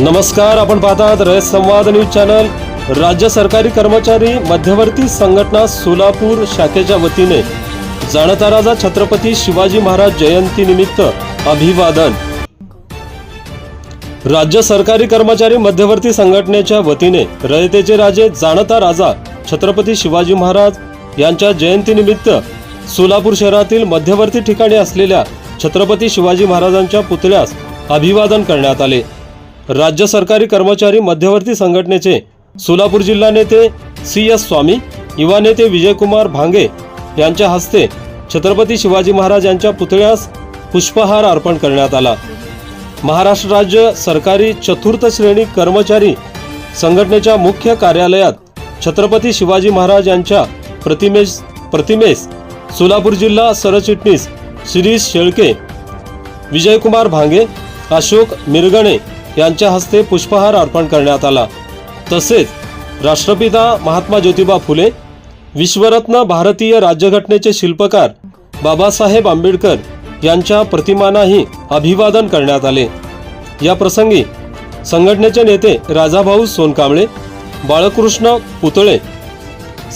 नमस्कार आपण पाहतात रयत संवाद न्यूज चॅनल. राज्य सरकारी कर्मचारी मध्यवर्ती संघटना सोलापूर शाखेच्या वतीने जाणता राजा छत्रपती शिवाजी महाराज जयंती निमित्त अभिवादन. राज्य सरकारी कर्मचारी मध्यवर्ती संघटनेच्या वतीने रयतेचे राजे जाणता राजा छत्रपती शिवाजी महाराज यांच्या जयंतीनिमित्त सोलापूर शहरातील मध्यवर्ती ठिकाणी असलेल्या छत्रपती शिवाजी महाराजांच्या पुतळ्यास अभिवादन करण्यात आले. राज्य सरकारी कर्मचारी मध्यवर्ती संघटनेचे सोलापूर जिल्हा नेते सी एस स्वामी युवा नेते विजयकुमार भांगे यांच्या हस्ते छत्रपती शिवाजी महाराज यांच्या पुतळ्यास पुष्पहार अर्पण करण्यात आला. महाराष्ट्र राज्य सरकारी चतुर्थ श्रेणी कर्मचारी संघटनेच्या मुख्य कार्यालयात छत्रपती शिवाजी महाराज यांच्या प्रतिमेस प्रतिमेस सोलापूर जिल्हा सरचिटणीस शिरीष शेळके विजयकुमार भांगे अशोक मिरगणे यांच्या हस्ते पुष्पहार अर्पण करण्यात आला. तसेच राष्ट्रपिता महात्मा ज्योतिबा फुले विश्वरत्न भारतीय राज्यघटनेचे शिल्पकार बाबासाहेब आंबेडकर यांच्या प्रतिमांनाही अभिवादन करण्यात आले. या प्रसंगी संघटनेचे नेते राजाभाऊ सोनकांबळे बाळकृष्ण पुतळे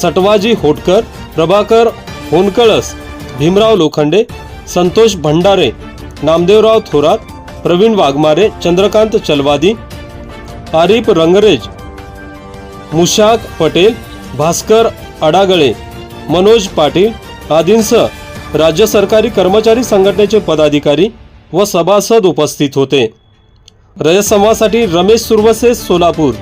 सटवाजी होटकर प्रभाकर होनकळस भीमराव लोखंडे संतोष भंडारे नामदेवराव थोरात प्रवीण वाघमारे चंद्रकांत चलवादी आरिफ रंगरेज मुशाक पटेल भास्कर अडागळे मनोज पाटील आदींसह राज्य सरकारी कर्मचारी संघटनेचे पदाधिकारी व सभासद उपस्थित होते. रयत रमेश सुरवसे सोलापूर.